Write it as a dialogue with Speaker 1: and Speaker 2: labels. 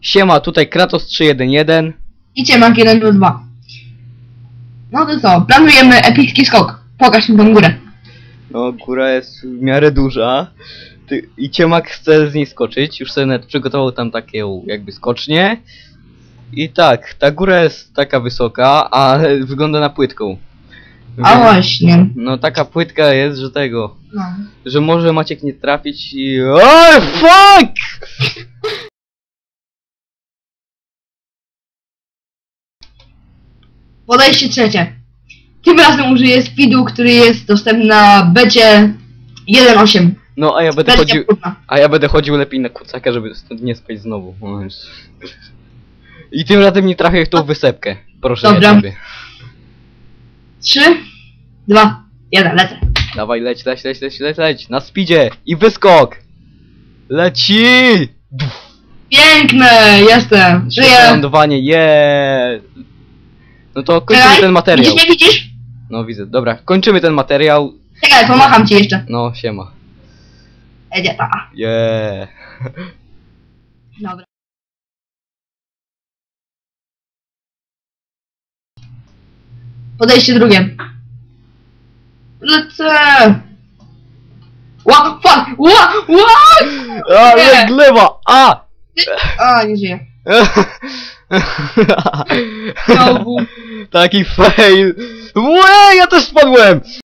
Speaker 1: Siema, tutaj Kratos 311.
Speaker 2: I Ciemak 122. No to co, planujemy epicki skok. Pokaż mi tą górę.
Speaker 1: No, góra jest w miarę duża. Ty, I Ciemak chce z niej skoczyć. Już sobie nawet przygotował tam takie jakby skocznie. I tak, ta góra jest taka wysoka, a wygląda na płytką.
Speaker 2: A
Speaker 1: Więc-
Speaker 2: właśnie.
Speaker 1: No taka płytka jest, że tego.
Speaker 2: No.
Speaker 1: Że może Maciek nie trafić i... OJ fuck!
Speaker 2: Podejście trzecie. Tym razem użyję speedu, który jest dostępny na becie 1.8.
Speaker 1: No a ja będę
Speaker 2: Wersja
Speaker 1: chodził...
Speaker 2: próbna.
Speaker 1: A ja będę chodził lepiej na kucaka, żeby stąd nie spać znowu. O. I tym razem nie trafię w tą wysepkę. Proszę
Speaker 2: Dobra.
Speaker 1: ja ciebie.
Speaker 2: 3, 2, 1, lecę.
Speaker 1: Dawaj, leć, leć, leć, leć, leć, leć. Na speedzie. I wyskok. Leci!
Speaker 2: Piękne, jestem. Żyję.
Speaker 1: lądowanie. No to kończymy
Speaker 2: Czekaj,
Speaker 1: ten materiał.
Speaker 2: Widzisz, nie widzisz?
Speaker 1: No widzę, dobra, kończymy ten materiał.
Speaker 2: Czekaj, pomacham ci jeszcze.
Speaker 1: No, siema.
Speaker 2: Edyta.
Speaker 1: Je.
Speaker 2: Dobra. Podejście drugie. Lecę. Ła, fuck, ła, ła!
Speaker 1: A,
Speaker 2: Nie.
Speaker 1: lewa! A!
Speaker 2: A, nie żyję.
Speaker 1: Taki fail. Łe, ja też spadłem!